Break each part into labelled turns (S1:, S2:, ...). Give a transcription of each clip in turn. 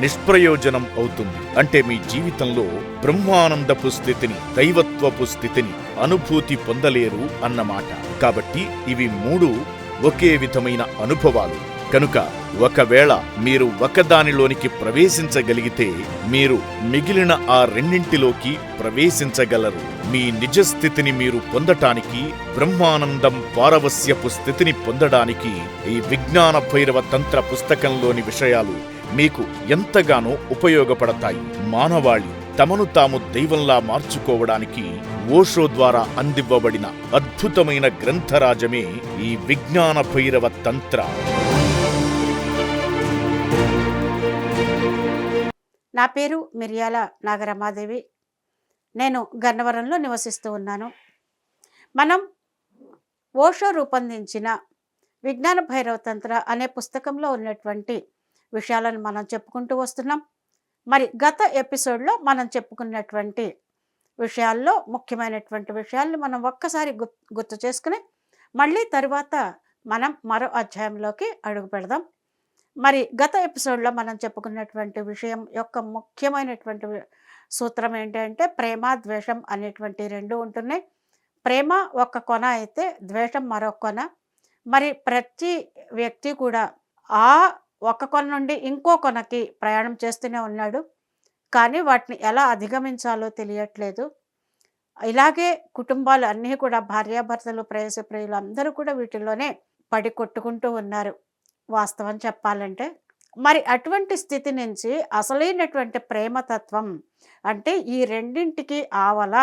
S1: నిష్ప్రయోజనం అవుతుంది. అంటే మీ జీవితంలో బ్రహ్మానందపు స్థితిని దైవత్వపు స్థితిని అనుభూతి పొందలేరు అన్నమాట. కాబట్టి ఇవి మూడు ఒకే విధమైన అనుభవాలు. కనుక ఒకవేళ మీరు ఒకదానిలోనికి ప్రవేశించగలిగితే మీరు మిగిలిన ఆ రెండింటిలోకి ప్రవేశించగలరు. మీ నిజ స్థితిని మీరు పొందటానికి బ్రహ్మానందం పారవస్యపు స్థితిని పొందడానికి ఈ విజ్ఞాన భైరవ తంత్ర పుస్తకంలోని విషయాలు మీకు ఎంతగానో ఉపయోగపడతాయి. మానవాళి తమను తాము దైవంలా మార్చుకోవడానికి ఓషో ద్వారా అందివ్వబడిన అద్భుతమైన గ్రంథరాజమే ఈ విజ్ఞాన భైరవ తంత్ర.
S2: నా పేరు మిర్యాల నాగరమాదేవి. నేను గన్నవరంలో నివసిస్తూ ఉన్నాను. మనం ఓషో రూపొందించిన విజ్ఞాన భైరవ తంత్ర అనే పుస్తకంలో ఉన్నటువంటి విషయాలను మనం చెప్పుకుంటూ వస్తున్నాం. మరి గత ఎపిసోడ్లో మనం చెప్పుకున్నటువంటి విషయాల్లో ముఖ్యమైనటువంటి విషయాల్ని మనం ఒక్కసారి గుర్ గుర్తు చేసుకుని మళ్ళీ తరువాత మనం మరో అధ్యాయంలోకి అడుగు పెడదాం. మరి గత ఎపిసోడ్లో మనం చెప్పుకున్నటువంటి విషయం యొక్క ముఖ్యమైనటువంటి సూత్రం ఏంటంటే ప్రేమ ద్వేషం అనేటువంటి రెండు ఉంటున్నాయి. ప్రేమ ఒక కొన అయితే ద్వేషం మరో కొన. మరి ప్రతి వ్యక్తి కూడా ఆ ఒక కొన నుండి ఇంకో కొనకి ప్రయాణం చేస్తూనే ఉన్నాడు. కానీ వాటిని ఎలా అధిగమించాలో తెలియట్లేదు. ఇలాగే కుటుంబాలు అన్నీ కూడా భార్యాభర్తలు ప్రయాస ప్రియులు అందరూ కూడా వీటిల్లోనే పడి కొట్టుకుంటూ ఉన్నారు. వాస్తవం చెప్పాలంటే. మరి అటువంటి స్థితి నుంచి అసలైనటువంటి ప్రేమతత్వం అంటే ఈ రెండింటికి ఆవల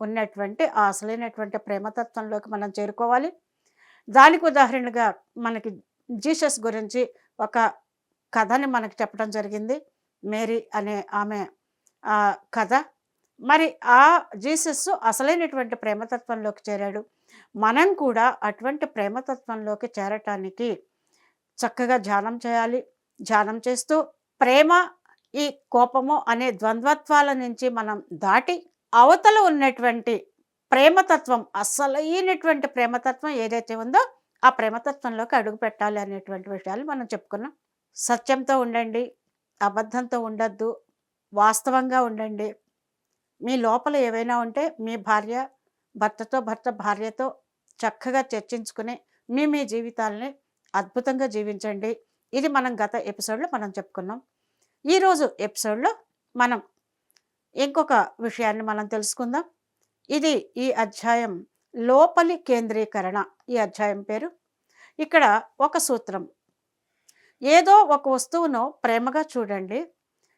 S2: ఉన్నటువంటి ఆ అసలైనటువంటి ప్రేమతత్వంలోకి మనం చేరుకోవాలి. దానికి ఉదాహరణగా మనకి జీసస్ గురించి ఒక కథని మనకి చెప్పడం జరిగింది. మేరీ అనే ఆమె ఆ కథ. మరి ఆ జీసస్ అసలైనటువంటి ప్రేమతత్వంలోకి చేరాడు. మనం కూడా అటువంటి ప్రేమతత్వంలోకి చేరటానికి చక్కగా ధ్యానం చేయాలి. ధ్యానం చేస్తూ ప్రేమ ఈ కోపము అనే ద్వంద్వత్వాల నుంచి మనం దాటి అవతల ఉన్నటువంటి ప్రేమతత్వం అసలైనటువంటి ప్రేమతత్వం ఏదైతే ఉందో ఆ ప్రేమతత్వంలోకి అడుగు పెట్టాలి అనేటువంటి విషయాలు మనం చెప్పుకున్నాం. సత్యంతో ఉండండి అబద్ధంతో ఉండద్దు వాస్తవంగా ఉండండి. మీ లోపల ఏవైనా ఉంటే మీ భార్య భర్తతో భర్త భార్యతో చక్కగా చర్చించుకుని మీ మీ జీవితాలని అద్భుతంగా జీవించండి. ఇది మనం గత ఎపిసోడ్లో మనం చెప్పుకున్నాం. ఈరోజు ఎపిసోడ్లో మనం ఇంకొక విషయాన్ని మనం తెలుసుకుందాం. ఇది ఈ అధ్యాయం లోపలి కేంద్రీకరణ. ఈ అధ్యాయం పేరు. ఇక్కడ ఒక సూత్రం. ఏదో ఒక వస్తువును ప్రేమగా చూడండి.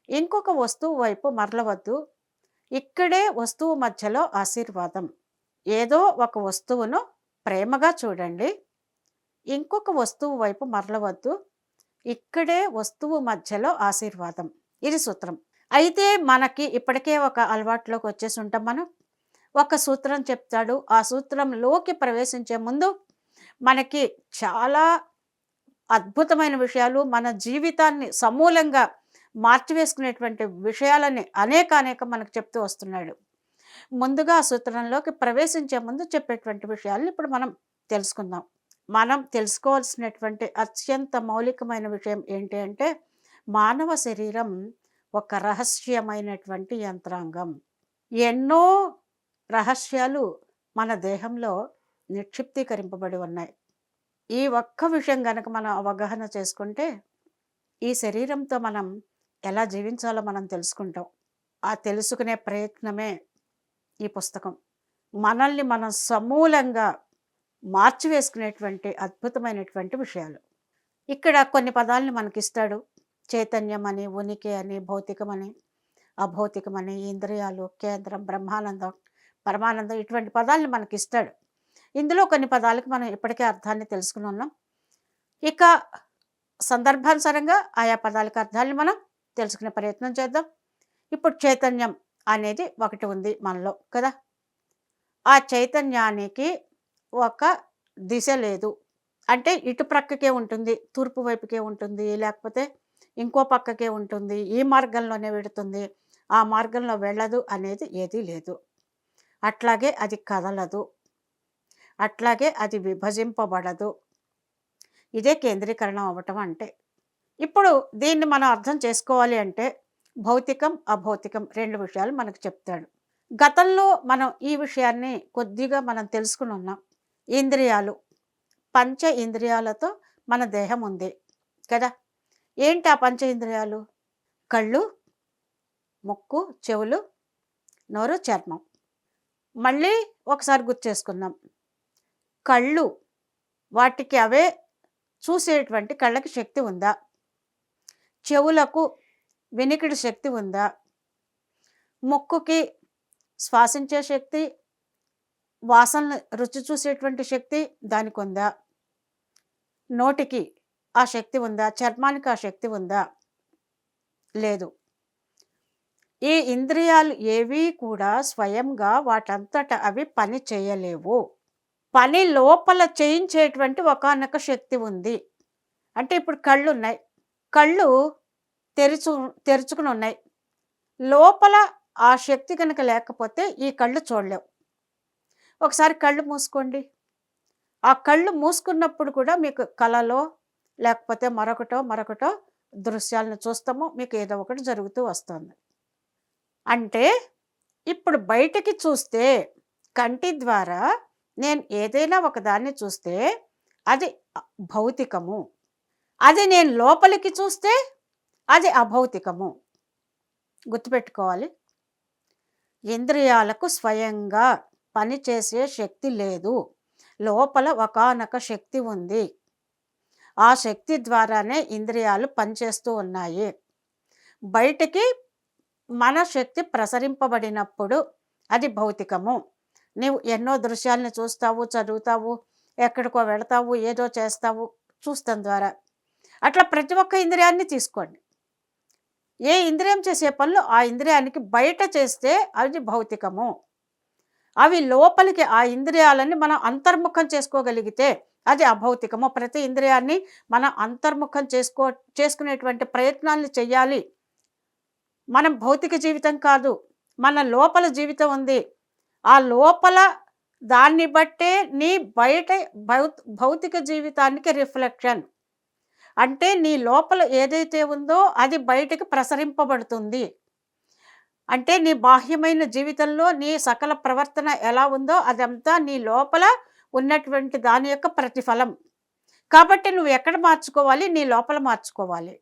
S2: ఇంకొక వస్తువు వైపు మరలవద్దు. ఇక్కడే వస్తువు మధ్యలో ఆశీర్వాదం. ఏదో ఒక వస్తువును ప్రేమగా చూడండి. ఇంకొక వస్తువు వైపు మరలవద్దు. ఇక్కడే వస్తువు మధ్యలో ఆశీర్వాదం. ఇది సూత్రం. అయితే మనకి ఇప్పటికే ఒక అలవాటులోకి వచ్చేసి ఉంటాం మనం. ఒక సూత్రం చెప్తాడు. ఆ సూత్రంలోకి ప్రవేశించే ముందు మనకి చాలా అద్భుతమైన విషయాలు మన జీవితాన్ని సమూలంగా మార్చివేసుకునేటువంటి విషయాలని అనేక అనేక మనకు చెప్తూ వస్తున్నాడు. ముందుగా ఆ సూత్రంలోకి ప్రవేశించే ముందు చెప్పేటువంటి విషయాలు ఇప్పుడు మనం తెలుసుకుందాం. మనం తెలుసుకోవాల్సినటువంటి అత్యంత మౌలికమైన విషయం ఏంటి అంటే మానవ శరీరం ఒక రహస్యమైనటువంటి యంత్రాంగం. ఎన్నో రహస్యాలు మన దేహంలో నిక్షిప్తీకరింపబడి ఉన్నాయి. ఈ ఒక్క విషయం గనక మనం అవగాహన చేసుకుంటే ఈ శరీరంతో మనం ఎలా జీవించాలో మనం తెలుసుకుంటాం. ఆ తెలుసుకునే ప్రయత్నమే ఈ పుస్తకం. మనల్ని మనం సమూలంగా మార్చివేసుకునేటువంటి అద్భుతమైనటువంటి విషయాలు. ఇక్కడ కొన్ని పదాలని మనకిస్తాడు. చైతన్యం అని ఉనికి అని భౌతికమని అభౌతికమని ఇంద్రియాలు కేంద్రం బ్రహ్మానందం పరమానందం ఇటువంటి పదాలని మనకిస్తాడు. ఇందులో కొన్ని పదాలకు మనం ఇప్పటికే అర్థాన్ని తెలుసుకుని ఉన్నాం. ఇక సందర్భానుసారంగా ఆయా పదాలకు అర్థాన్ని మనం తెలుసుకునే ప్రయత్నం చేద్దాం. ఇప్పుడు చైతన్యం అనేది ఒకటి ఉంది మనలో కదా? ఆ చైతన్యానికి ఒక దిశ లేదు. అంటే ఇటు ప్రక్కకే ఉంటుంది తూర్పు వైపుకే ఉంటుంది లేకపోతే ఇంకో పక్కకే ఉంటుంది ఈ మార్గంలోనే వెడుతుంది ఆ మార్గంలో వెళ్ళదు అనేది ఏదీ లేదు. అట్లాగే అది కదలదు. అట్లాగే అది విభజింపబడదు. ఇదే కేంద్రీకరణం అవ్వటం అంటే. ఇప్పుడు దీన్ని మనం అర్థం చేసుకోవాలి అంటే భౌతికం అభౌతికం రెండు విషయాలు మనకు చెప్తాడు. గతంలో మనం ఈ విషయాన్ని కొద్దిగా మనం తెలుసుకుని ఉన్నాం. ఇంద్రియాలు. పంచ ఇంద్రియాలతో మన దేహం ఉంది కదా. ఏంటి ఆ పంచ ఇంద్రియాలు? కళ్ళు ముక్కు చెవులు నోరు చర్మం. మళ్ళీ ఒకసారి గుర్తు చేసుకుందాం. కళ్ళు వాటికి అవే చూసేటువంటి కళ్ళకి శక్తి ఉందా? చెవులకు వినికిడి శక్తి ఉందా? ముక్కుకి శ్వాసించే శక్తి వాసన రుచి చూసేటువంటి శక్తి దానికి ఉందా? నోటికి ఆ శక్తి ఉందా? చర్మానికి ఆ శక్తి ఉందా? లేదు. ఈ ఇంద్రియాలు ఏవీ కూడా స్వయంగా వాటంతట అవి పని చేయలేవు. పని లోపల చేయించేటువంటి ఒకానొక శక్తి ఉంది. అంటే ఇప్పుడు కళ్ళు ఉన్నాయి కళ్ళు తెరుచు తెరుచుకుని ఉన్నాయి. లోపల ఆ శక్తి కనుక లేకపోతే ఈ కళ్ళు చూడలేవు. ఒకసారి కళ్ళు మూసుకోండి. ఆ కళ్ళు మూసుకున్నప్పుడు కూడా మీకు కళలో లేకపోతే మరొకటో మరొకటో దృశ్యాలను చూస్తాము. మీకు ఏదో ఒకటి జరుగుతూ వస్తుంది. అంటే ఇప్పుడు బయటికి చూస్తే కంటి ద్వారా నేను ఏదైనా ఒకదాన్ని చూస్తే అది భౌతికము. అది నేను లోపలికి చూస్తే అది అభౌతికము. గుర్తుపెట్టుకోవాలి. ఇంద్రియాలకు స్వయంగా పనిచేసే శక్తి లేదు. లోపల ఒకానొక శక్తి ఉంది. ఆ శక్తి ద్వారానే ఇంద్రియాలు పనిచేస్తూ ఉన్నాయి. బయటికి మన శక్తి ప్రసరింపబడినప్పుడు అది భౌతికము. నీవు ఎన్నో దృశ్యాలను చూస్తావు చదువుతావు ఎక్కడికో వెళతావు ఏదో చేస్తావు చూస్తాం ద్వారా. అట్లా ప్రతి ఒక్క ఇంద్రియాన్ని తీసుకోండి. ఏ ఇంద్రియం చేసే పనులు ఆ ఇంద్రియానికి బయట చేస్తే అది భౌతికము. అవి లోపలికి ఆ ఇంద్రియాలని మనం అంతర్ముఖం చేసుకోగలిగితే అది అభౌతికము. ప్రతి ఇంద్రియాన్ని మనం అంతర్ముఖం చేసుకో చేసుకునేటువంటి ప్రయత్నాలను చేయాలి మనం భౌతిక జీవితం కాదు మన లోపల జీవితం ఉంది. ఆ లోపల దాన్ని బట్టే నీ బయట భౌతిక జీవితానికి రిఫ్లెక్షన్. అంటే నీ లోపల ఏదైతే ఉందో అది బయటకు ప్రసరింపబడుతుంది. అంటే నీ బాహ్యమైన జీవితంలో నీ సకల ప్రవర్తన ఎలా ఉందో అదంతా నీ లోపల ఉన్నటువంటి దాని యొక్క ప్రతిఫలం. కాబట్టి నువ్వు ఎక్కడ మార్చుకోవాలి? నీ లోపల మార్చుకోవాలి.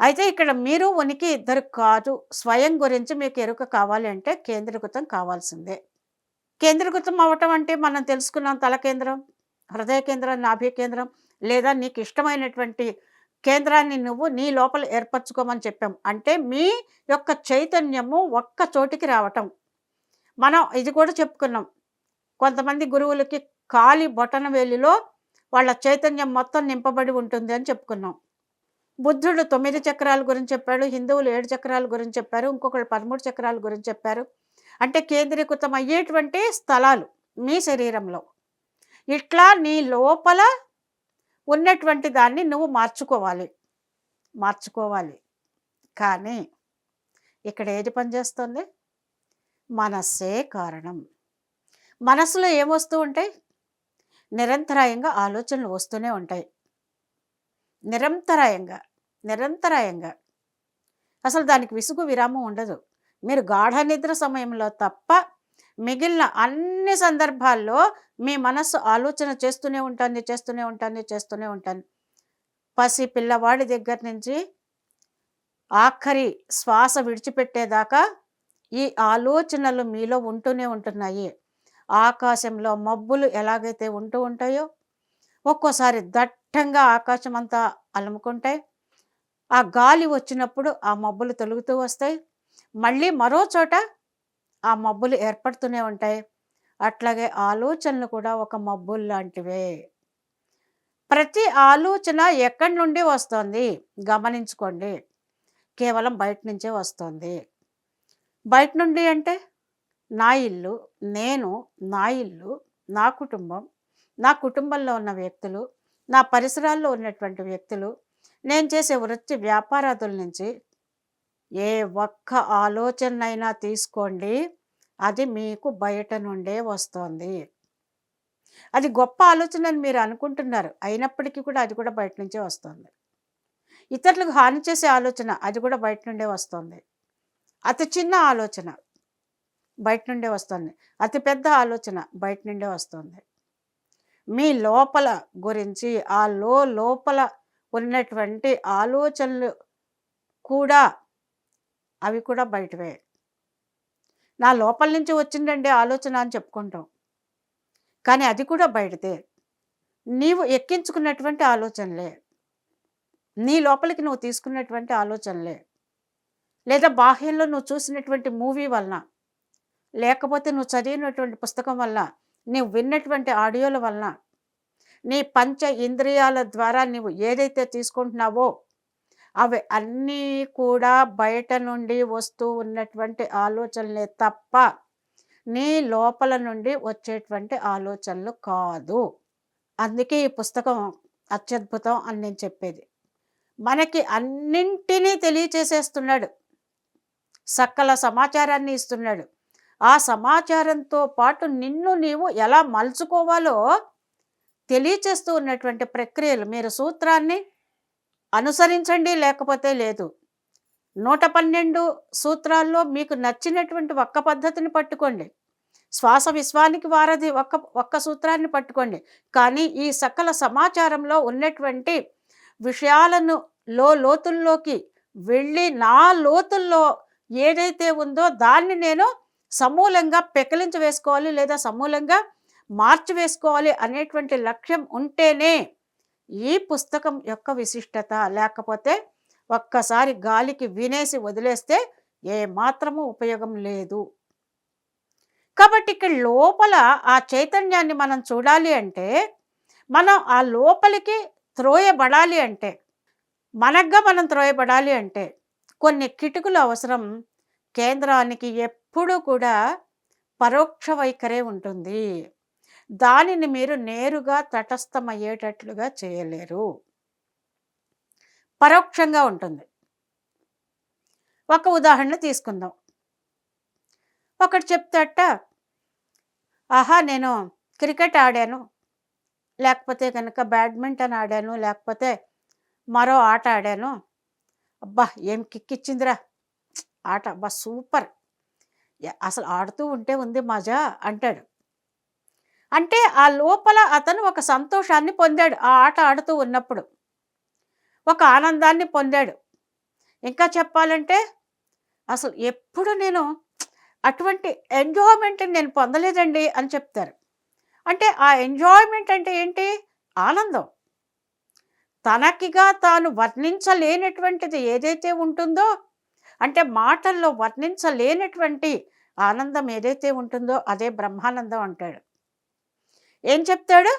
S2: అయితే ఇక్కడ మీరు ఉనికి ఇద్దరు కాదు స్వయం గురించి మీకు ఎరుక కావాలి అంటే కేంద్రీకృతం కావాల్సిందే. కేంద్రీకృతం అవ్వటం అంటే మనం తెలుసుకున్నాం తల కేంద్రం హృదయ కేంద్రం నాభి కేంద్రం లేదా నీకు ఇష్టమైనటువంటి కేంద్రాన్ని నువ్వు నీ లోపల ఏర్పరచుకోమని చెప్పాం. అంటే మీ యొక్క చైతన్యము ఒక్క చోటికి రావటం. మనం ఇది కూడా చెప్పుకున్నాం. కొంతమంది గురువులకి కాలి బొటన వేలిలో వాళ్ళ చైతన్యం మొత్తం నింపబడి ఉంటుంది అని చెప్పుకున్నాం. బుద్ధుడు తొమ్మిది చక్రాల గురించి చెప్పాడు హిందువులు ఏడు చక్రాల గురించి చెప్పారు ఇంకొకళ్ళు పదమూడు చక్రాల గురించి చెప్పారు. అంటే కేంద్రీకృతం అయ్యేటువంటి స్థలాలు మీ శరీరంలో. ఇట్లా నీ లోపల ఉన్నటువంటి దాన్ని నువ్వు మార్చుకోవాలి. మార్చుకోవాలి. కానీ ఇక్కడ ఏది పనిచేస్తుంది? మనస్సే కారణం. మనసులో ఏమొస్తూ ఉంటాయి? నిరంతరాయంగా ఆలోచనలు వస్తూనే ఉంటాయి. నిరంతరాయంగా. నిరంతరాయంగా. అసలు దానికి విసుగు విరామం ఉండదు. మీరు గాఢ నిద్ర సమయంలో తప్ప మిగిలిన అన్ని సందర్భాల్లో మీ మనస్సు ఆలోచన చేస్తూనే ఉంటుంది చేస్తూనే ఉంటుంది చేస్తూనే ఉంటుంది. పసి పిల్లవాడి దగ్గర నుంచి ఆఖరి శ్వాస విడిచిపెట్టేదాకా ఈ ఆలోచనలు మీలో ఉంటూనే ఉంటున్నాయి. ఆకాశంలో మబ్బులు ఎలాగైతే ఉంటూ ఉంటాయో ఒక్కోసారి దట్టంగా ఆకాశం అంతా అలుముకుంటాయి. ఆ గాలి వచ్చినప్పుడు ఆ మబ్బులు తొలుగుతూ వస్తాయి. మళ్ళీ మరో చోట ఆ మబ్బులు ఏర్పడుతూనే ఉంటాయి. అట్లాగే ఆలోచనలు కూడా ఒక మబ్బులు లాంటివే. ప్రతి ఆలోచన ఎక్కడి నుండి వస్తుంది? గమనించుకోండి. కేవలం బయట నుంచే వస్తుంది. బయట నుండి అంటే నా ఇల్లు నేను నా ఇల్లు నా కుటుంబం నా కుటుంబంలో ఉన్న వ్యక్తులు నా పరిసరాల్లో ఉన్నటువంటి వ్యక్తులు నేను చేసే వృత్తి వ్యాపారాదుల నుంచి ఏ ఒక్క ఆలోచనైనా తీసుకోండి. అది మీకు బయట నుండే వస్తుంది. అది గొప్ప ఆలోచన అని మీరు అనుకుంటున్నారు. అయినప్పటికీ కూడా అది కూడా బయట నుంచే వస్తుంది. ఇతరులకు హాని చేసే ఆలోచన అది కూడా బయట నుండే వస్తుంది. అతి చిన్న ఆలోచన బయట నుండే వస్తుంది. అతి పెద్ద ఆలోచన బయట నుండే వస్తుంది. మీ లోపల గురించి ఆ లో లోపల ఉన్నటువంటి ఆలోచనలు కూడా అవి కూడా బయటవే. నా లోపల నుంచి వచ్చిందండి ఆలోచన అని చెప్పుకుంటాం. కానీ అది కూడా బయటదే. నీవు ఎక్కించుకున్నటువంటి ఆలోచనలే. నీ లోపలికి నువ్వు తీసుకున్నటువంటి ఆలోచనలే. లేదా బాహ్యంలో నువ్వు చూసినటువంటి మూవీ వలన లేకపోతే నువ్వు చదివినటువంటి పుస్తకం వల్ల నువ్వు విన్నటువంటి ఆడియోల వలన నీ పంచ ఇంద్రియాల ద్వారా నువ్వు ఏదైతే తీసుకుంటున్నావో అవి అన్నీ కూడా బయట నుండి వస్తూ ఉన్నటువంటి ఆలోచనలే తప్ప నీ లోపల నుండి వచ్చేటువంటి ఆలోచనలు కాదు. అందుకే ఈ పుస్తకం అత్యద్భుతం అని నేను చెప్పేది. మనకి అన్నింటినీ తెలియచేసేస్తున్నాడు. సకల సమాచారాన్ని ఇస్తున్నాడు. ఆ సమాచారంతో పాటు నిన్ను నీవు ఎలా మలుచుకోవాలో తెలియచేస్తూ ఉన్నటువంటి ప్రక్రియలు మీరు సూత్రాన్ని అనుసరించండి లేకపోతే లేదు. నూట పన్నెండు సూత్రాల్లో మీకు నచ్చినటువంటి ఒక్క పద్ధతిని పట్టుకోండి. శ్వాస విశ్వానికి వారధి ఒక్క ఒక్క సూత్రాన్ని పట్టుకోండి. కానీ ఈ సకల సమాచారంలో ఉన్నటువంటి విషయాలను లో లోతుల్లోకి వెళ్ళి నా లోతుల్లో ఏదైతే ఉందో దాన్ని నేను సమూలంగా పెకిలించి వేసుకోవాలి లేదా సమూలంగా మార్చి వేసుకోవాలి అనేటువంటి లక్ష్యం ఉంటేనే ఈ పుస్తకం యొక్క విశిష్టత లేకపోతే ఒక్కసారి గాలికి వినేసి వదిలేస్తే ఏ మాత్రము ఉపయోగం లేదు. కాబట్టి ఇక్కడ లోపల ఆ చైతన్యాన్ని మనం చూడాలి అంటే మనం ఆ లోపలికి త్రోయబడాలి అంటే మనగ్గా మనం త్రోయబడాలి అంటే కొన్ని కిటుకులు అవసరం కేంద్రానికి ఎప్పుడూ కూడా పరోక్ష వైఖరే ఉంటుంది. దానిని మీరు నేరుగా తటస్థమయ్యేటట్లుగా చేయలేరు. పరోక్షంగా ఉంటుంది. ఒక ఉదాహరణ తీసుకుందాం. ఒకటి చెప్తాట ఆహా నేను క్రికెట్ ఆడాను. లేకపోతే కనుక బ్యాడ్మింటన్ ఆడాను. లేకపోతే మరో ఆట ఆడాను. అబ్బా ఏం కిక్ ఇచ్చిందిరా. ఆట అబ్బా సూపర్. అసలు ఆడుతూ ఉంటే ఉంది మజా అంటాడు. అంటే ఆ లోపల అతను ఒక సంతోషాన్ని పొందాడు. ఆ ఆట ఆడుతూ ఉన్నప్పుడు ఒక ఆనందాన్ని పొందాడు. ఇంకా చెప్పాలంటే అసలు ఎప్పుడు నేను అటువంటి ఎంజాయ్మెంట్ని నేను పొందలేదండి అని చెప్తారు. అంటే ఆ ఎంజాయ్మెంట్ అంటే ఏంటి? ఆనందం. తనకిగా తాను వర్ణించలేనటువంటిది ఏదైతే ఉంటుందో అంటే మాటల్లో వర్ణించలేనటువంటి ఆనందం ఏదైతే ఉంటుందో అదే బ్రహ్మానందం అంటాడు. ఏం చెప్తాడు?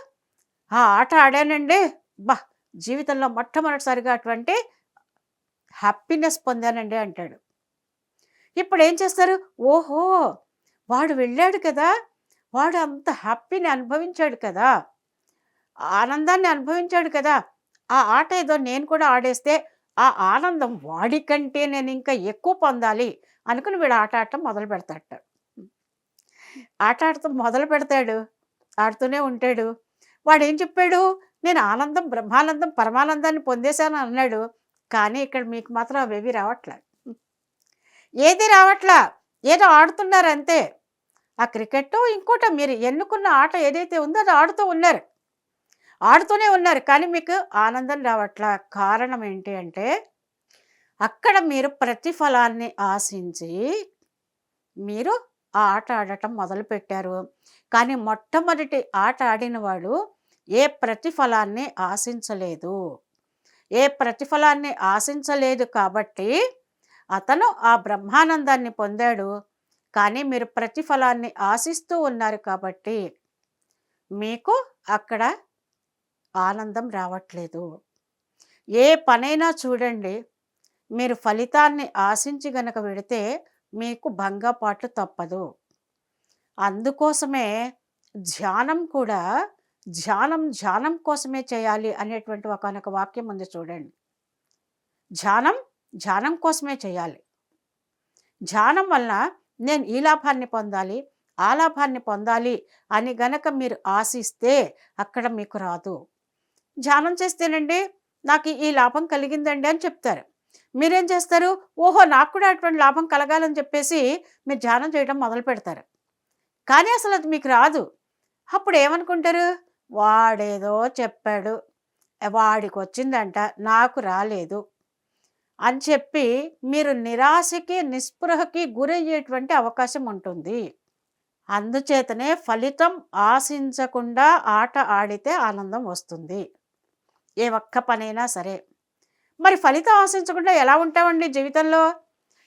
S2: ఆ ఆట ఆడానండి. బా జీవితంలో మొట్టమొదటిసారిగా అటువంటి హ్యాపీనెస్ పొందానండి అంటాడు. ఇప్పుడు ఏం చేస్తారు? ఓహో వాడు వెళ్ళాడు కదా. వాడు అంత హ్యాపీని అనుభవించాడు కదా. ఆనందాన్ని అనుభవించాడు కదా. ఆ ఆట ఏదో నేను కూడా ఆడేస్తే ఆ ఆనందం వాడికంటే నేను ఇంకా ఎక్కువ పొందాలి అనుకుని వీడు ఆట ఆడటం మొదలు పెడతాడు ఆట ఆడటం మొదలు పెడతాడు ఆడుతూనే ఉంటాడు. వాడు ఏం చెప్పాడు? నేను ఆనందం బ్రహ్మానందం పరమానందాన్ని పొందేశాను అన్నాడు. కానీ ఇక్కడ మీకు మాత్రం అవేవి రావట్లేదు ఏది రావట్లా? ఏదో ఆడుతున్నారు అంతే ఆ క్రికెట్ ఇంకోట మీరు ఎన్నుకున్న ఆట ఏదైతే ఉందో అది ఆడుతూ ఉన్నారు. ఆడుతూనే ఉన్నారు. కానీ మీకు ఆనందం రావట్లా? కారణం ఏంటి అంటే అక్కడ మీరు ప్రతిఫలాన్ని ఆశించి మీరు ఆ ఆట ఆడటం మొదలుపెట్టారు కానీ మొట్టమొదటి ఆట ఆడిన వాడు ఏ ప్రతిఫలాన్ని ఆశించలేదు. ఏ ప్రతిఫలాన్ని ఆశించలేదు కాబట్టి అతను ఆ బ్రహ్మానందాన్ని పొందాడు. కానీ మీరు ప్రతిఫలాన్ని ఆశిస్తూ ఉన్నారు కాబట్టి మీకు అక్కడ ఆనందం రావట్లేదు. ఏ పనైనా చూడండి. మీరు ఫలితాన్ని ఆశించి గనక వెడితే మీకు భంగపాటు తప్పదు. అందుకోసమే ధ్యానం కూడా ధ్యానం ధ్యానం కోసమే చేయాలి అనేటువంటి ఒకనొక వాక్యం ఉంది చూడండి. ధ్యానం ధ్యానం కోసమే చేయాలి. ధ్యానం వలన నేను ఈ లాభాన్ని పొందాలి ఆ లాభాన్ని పొందాలి అని గనక మీరు ఆశిస్తే అక్కడ మీకు రాదు. ధ్యానం చేస్తేనండి నాకు ఈ లాభం కలిగిందండి అని చెప్తారు. మీరేం చేస్తారు? ఓహో నాకు కూడా అటువంటి లాభం కలగాలని చెప్పేసి మీరు ధ్యానం చేయడం మొదలు పెడతారు. కానీ అసలు అది మీకు రాదు. అప్పుడు ఏమనుకుంటారు? వాడేదో చెప్పాడు. వాడికి వచ్చిందంట నాకు రాలేదు అని చెప్పి మీరు నిరాశకి నిస్పృహకి గురయ్యేటువంటి అవకాశం ఉంటుంది. అందుచేతనే ఫలితం ఆశించకుండా ఆట ఆడితే ఆనందం వస్తుంది. ఏ ఒక్క పనైనా సరే. మరి ఫలితం ఆశించకుండా ఎలా ఉంటామండి జీవితంలో?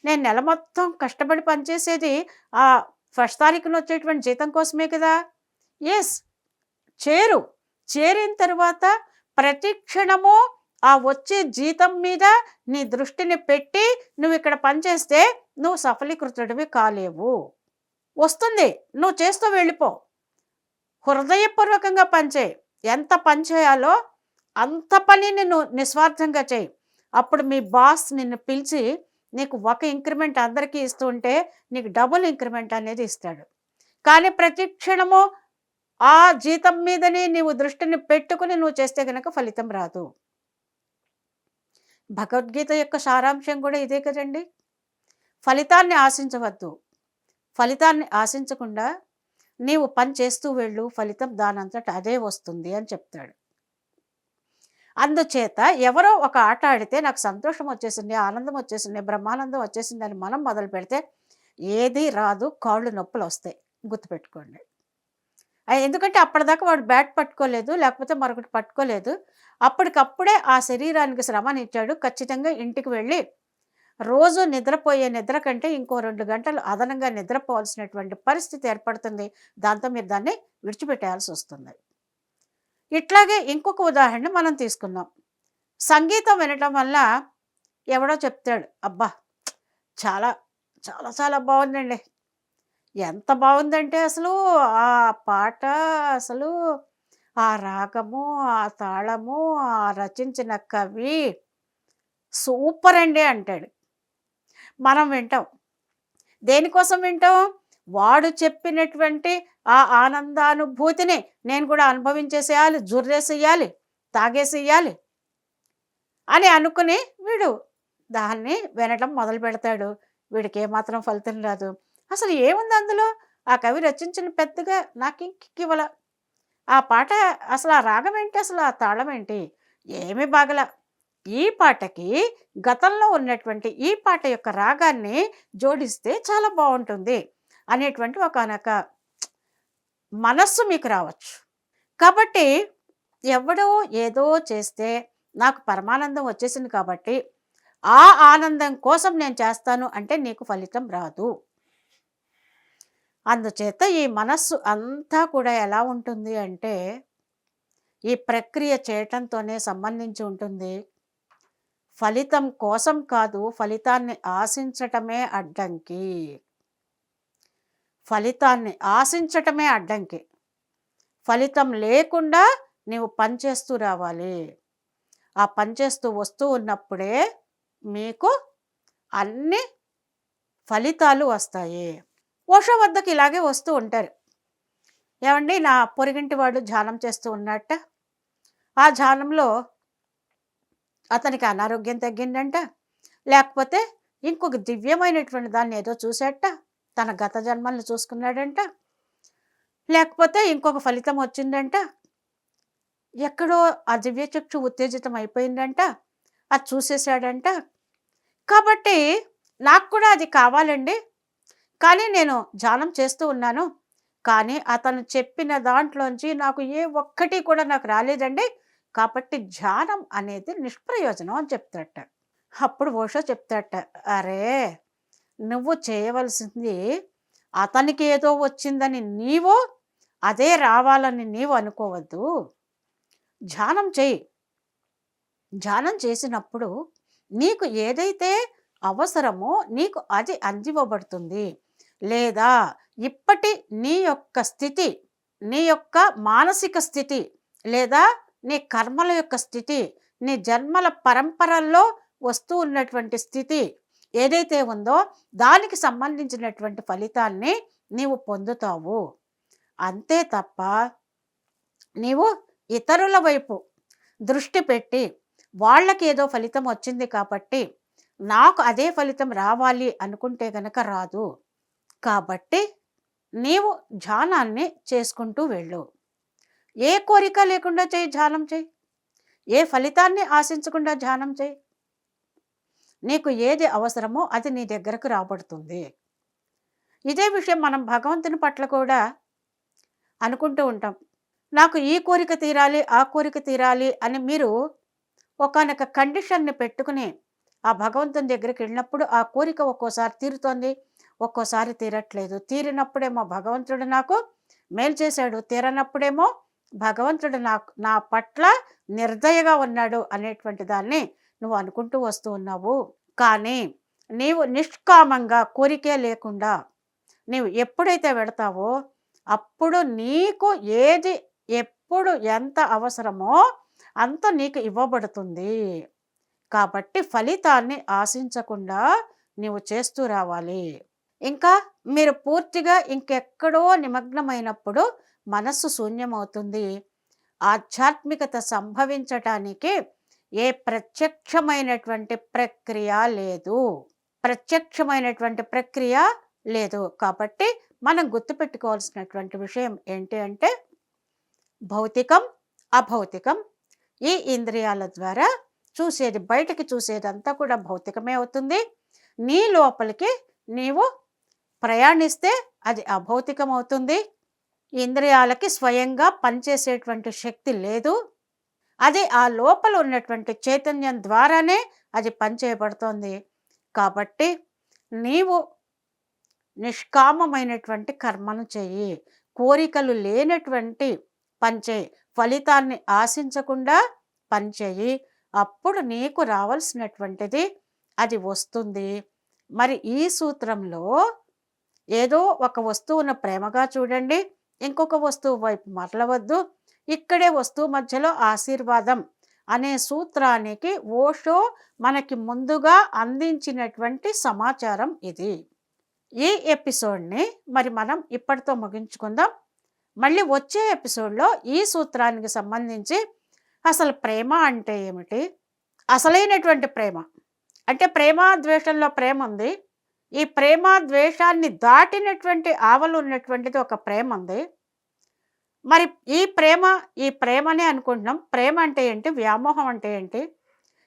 S2: నేను నెల మొత్తం కష్టపడి పనిచేసేది ఆ ఫస్ట్ తారీఖున వచ్చేటువంటి జీతం కోసమే కదా? ఎస్ చేరు. చేరిన తర్వాత ప్రతి క్షణము ఆ వచ్చే జీతం మీద నీ దృష్టిని పెట్టి నువ్వు ఇక్కడ పనిచేస్తే నువ్వు సఫలీకృతుడివి కాలేవు. వస్తుంది. నువ్వు చేస్తూ వెళ్ళిపో. హృదయపూర్వకంగా పనిచేయి ఎంత పని చేయాలో అంత పనిని నువ్వు నిస్వార్థంగా చేయి. అప్పుడు మీ బాస్ నిన్ను పిలిచి నీకు ఒక ఇంక్రిమెంట్ అందరికీ ఇస్తూ ఉంటే నీకు డబుల్ ఇంక్రిమెంట్ అనేది ఇస్తాడు. కానీ ప్రతి క్షణము ఆ జీతం మీదనే నీవు దృష్టిని పెట్టుకుని నువ్వు చేస్తే కనుక ఫలితం రాదు. భగవద్గీత యొక్క సారాంశం కూడా ఇదే కదండి. ఫలితాన్ని ఆశించవద్దు. ఫలితాన్ని ఆశించకుండా నీవు పని చేస్తూ వెళ్ళు ఫలితం దానంతట అదే వస్తుంది అని చెప్తాడు. అందుచేత ఎవరో ఒక ఆట ఆడితే నాకు సంతోషం వచ్చేసింది ఆనందం వచ్చేసింది బ్రహ్మానందం వచ్చేసింది అని మనం మొదలు పెడితే ఏది రాదు కాళ్ళు నొప్పులు వస్తాయి. గుర్తుపెట్టుకోండి. ఎందుకంటే అప్పటిదాకా వాడు బ్యాట్ పట్టుకోలేదు లేకపోతే మరొకటి పట్టుకోలేదు. అప్పటికప్పుడే ఆ శరీరానికి శ్రమనిచ్చాడు ఖచ్చితంగా ఇంటికి వెళ్ళి రోజు నిద్రపోయే నిద్ర కంటే ఇంకో రెండు గంటలు అదనంగా నిద్రపోవాల్సినటువంటి పరిస్థితి ఏర్పడుతుంది. దాంతో మీరు దాన్ని విడిచిపెట్టేయాల్సి వస్తుంది. ఇట్లాగే ఇంకొక ఉదాహరణ మనం తీసుకుందాం. సంగీతం వినటం వల్ల ఎవడో చెప్తాడు అబ్బా చాలా చాలా చాలా బాగుందండి. ఎంత బాగుందంటే అసలు ఆ పాట అసలు ఆ రాగము ఆ తాళము ఆ రచించిన కవి సూపర్ అండి అంటాడు. మనం వింటాం. దేనికోసం వింటాం? వాడు చెప్పినటువంటి ఆ ఆనందానుభూతిని నేను కూడా అనుభవించేసేయాలి జుర్రేసేయాలి తాగేసేయాలి అని అనుకుని వీడు దాన్ని వినటం మొదలు పెడతాడు. వీడికి ఏమాత్రం ఫలితం రాదు. అసలు ఏముంది అందులో? ఆ కవి రచించిన పెద్దగా నాకు ఇంకివ్వల ఆ పాట అసలు ఆ రాగం ఏంటి? అసలు ఆ తాళం ఏంటి? ఏమీ బాగల. ఈ పాటకి గతంలో ఉన్నటువంటి ఈ పాట యొక్క రాగాన్ని జోడిస్తే చాలా బాగుంటుంది. అనేటువంటి ఒక మనస్సు మీకు రావచ్చు. కాబట్టి ఎవడో ఏదో చేస్తే నాకు పరమానందం వచ్చేసింది కాబట్టి ఆ ఆనందం కోసం నేను చేస్తాను అంటే నీకు ఫలితం రాదు. అందుచేత ఈ మనస్సు అంతా కూడా ఎలా ఉంటుంది అంటే ఈ ప్రక్రియ చేయటంతోనే సంబంధించి ఉంటుంది. ఫలితం కోసం కాదు ఫలితాన్ని ఆశించటమే అడ్డంకి. ఫలితాన్ని ఆశించటమే అడ్డంకి. ఫలితం లేకుండా నీవు పనిచేస్తూ రావాలి. ఆ పనిచేస్తూ వస్తూ ఉన్నప్పుడే మీకు అన్ని ఫలితాలు వస్తాయి. ఓషో వద్దకు ఇలాగే వస్తూ ఉంటారు. ఏమండి? నా పొరిగింటి వాడు ధ్యానం చేస్తూ ఉన్నట్ట ఆ ధ్యానంలో అతనికి అనారోగ్యం తగ్గిందంట. లేకపోతే ఇంకొక దివ్యమైనటువంటి దాన్ని ఏదో చూసేట తన గత జన్మల్ని చూసుకున్నాడంట. లేకపోతే ఇంకొక ఫలితం వచ్చిందంట. ఎక్కడో ఆ దివ్యచక్షు ఉత్తేజితం అయిపోయిందంట. అది చూసేశాడంట. కాబట్టి నాకు కూడా అది కావాలండి. కానీ నేను ధ్యానం చేస్తూ ఉన్నాను. కానీ అతను చెప్పిన దాంట్లోంచి నాకు ఏ ఒక్కటి కూడా నాకు రాలేదండి. కాబట్టి ధ్యానం అనేది నిష్ప్రయోజనం అని చెప్తాట అప్పుడు ఓషో చెప్తాట అరే నువ్వు చేయవలసింది అతనికి ఏదో వచ్చిందని నీవు అదే రావాలని నీవు అనుకోవద్దు. ధ్యానం చేయి. ధ్యానం చేసినప్పుడు నీకు ఏదైతే అవసరమో నీకు అది అందివ్వబడుతుంది. లేదా ఇప్పటి నీ యొక్క స్థితి నీ యొక్క మానసిక స్థితి లేదా నీ కర్మల యొక్క స్థితి నీ జన్మల పరంపరల్లో వస్తూ ఉన్నటువంటి స్థితి ఏదైతే ఉందో దానికి సంబంధించినటువంటి ఫలితాన్ని నీవు పొందుతావు. అంతే తప్ప నీవు ఇతరుల వైపు దృష్టి పెట్టి వాళ్ళకి ఏదో ఫలితం వచ్చింది కాబట్టి నాకు అదే ఫలితం రావాలి అనుకుంటే గనక రాదు. కాబట్టి నీవు ధ్యానాన్ని చేసుకుంటూ వెళ్ళు. ఏ కోరిక లేకుండా చేయి ధ్యానం చేయి. ఏ ఫలితాన్ని ఆశించకుండా ధ్యానం చేయి. నీకు ఏది అవసరమో అది నీ దగ్గరకు రాబడుతుంది. ఇదే విషయం మనం భగవంతుని పట్ల కూడా అనుకుంటూ ఉంటాం. నాకు ఈ కోరిక తీరాలి ఆ కోరిక తీరాలి అని మీరు ఒకనొక కండిషన్ని పెట్టుకుని ఆ భగవంతుని దగ్గరికి వెళ్ళినప్పుడు ఆ కోరిక ఒక్కోసారి తీరుతోంది ఒక్కోసారి తీరట్లేదు. తీరినప్పుడేమో భగవంతుడు నాకు మేలు చేశాడు తీరనప్పుడేమో భగవంతుడు నాకు నా పట్ల నిర్దయగా ఉన్నాడు అనేటువంటి దాన్ని నువ్వు అనుకుంటూ వస్తూ ఉన్నావు. కానీ నీవు నిష్కామంగా కోరికే లేకుండా నీవు ఎప్పుడైతే వెడతావో అప్పుడు నీకు ఏది ఎప్పుడు ఎంత అవసరమో అంత నీకు ఇవ్వబడుతుంది. కాబట్టి ఫలితాన్ని ఆశించకుండా నీవు చేస్తూ రావాలి. ఇంకా మీరు పూర్తిగా ఇంకెక్కడో నిమగ్నమైనప్పుడు మనస్సు శూన్యమవుతుంది. ఆధ్యాత్మికత సంభవించటానికి ఏ ప్రత్యక్షమైనటువంటి ప్రక్రియ లేదు. ప్రత్యక్షమైనటువంటి ప్రక్రియ లేదు. కాబట్టి మనం గుర్తుపెట్టుకోవాల్సినటువంటి విషయం ఏంటి అంటే భౌతికం అభౌతికం. ఈ ఇంద్రియాల ద్వారా చూసేది బయటికి చూసేదంతా కూడా భౌతికమే అవుతుంది. నీ లోపలికి నీవు ప్రయాణిస్తే అది అభౌతికం అవుతుంది. ఇంద్రియాలకి స్వయంగా పనిచేసేటువంటి శక్తి లేదు. అది ఆ లోపల ఉన్నటువంటి చైతన్యం ద్వారానే అది పనిచేయబడుతోంది. కాబట్టి నీవు నిష్కామమైనటువంటి కర్మను చెయ్యి. కోరికలు లేనటువంటి పనిచేయి ఫలితాన్ని ఆశించకుండా పనిచేయి అప్పుడు నీకు రావాల్సినటువంటిది అది వస్తుంది. మరి ఈ సూత్రంలో ఏదో ఒక వస్తువును ప్రేమగా చూడండి. ఇంకొక వస్తువు వైపు మరలవద్దు. ఇక్కడే వస్తువు మధ్యలో ఆశీర్వాదం అనే సూత్రానికి ఓషో మనకి ముందుగా అందించినటువంటి సమాచారం ఇది. ఈ ఎపిసోడ్ని మరి మనం ఇప్పటితో ముగించుకుందాం. మళ్ళీ వచ్చే ఎపిసోడ్లో ఈ సూత్రానికి సంబంధించి అసలు ప్రేమ అంటే ఏమిటి? అసలైనటువంటి ప్రేమ. అంటే ప్రేమ ద్వేషంలో ప్రేమ ఉంది. ఈ ప్రేమ ద్వేషాన్ని దాటినటువంటి ఆవలు ఉన్నటువంటిది ఒక ప్రేమ ఉంది. మరి ఈ ప్రేమ ఈ ప్రేమనే అనుకుంటున్నాం. ప్రేమ అంటే ఏంటి? వ్యామోహం అంటే ఏంటి?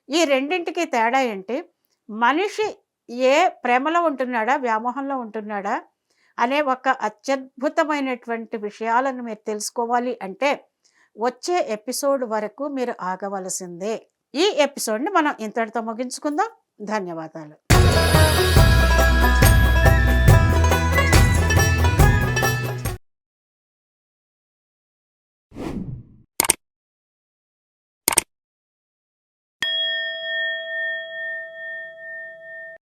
S2: ఈ రెండింటికి తేడా ఏంటి? మనిషి ఏ ప్రేమలో ఉంటున్నాడా? వ్యామోహంలో ఉంటున్నాడా? అనే ఒక అత్యద్భుతమైనటువంటి విషయాలను మీరు తెలుసుకోవాలి అంటే వచ్చే ఎపిసోడ్ వరకు మీరు ఆగవలసిందే. ఈ ఎపిసోడ్ని మనం ఇంతటితో ముగించుకుందాం. ధన్యవాదాలు.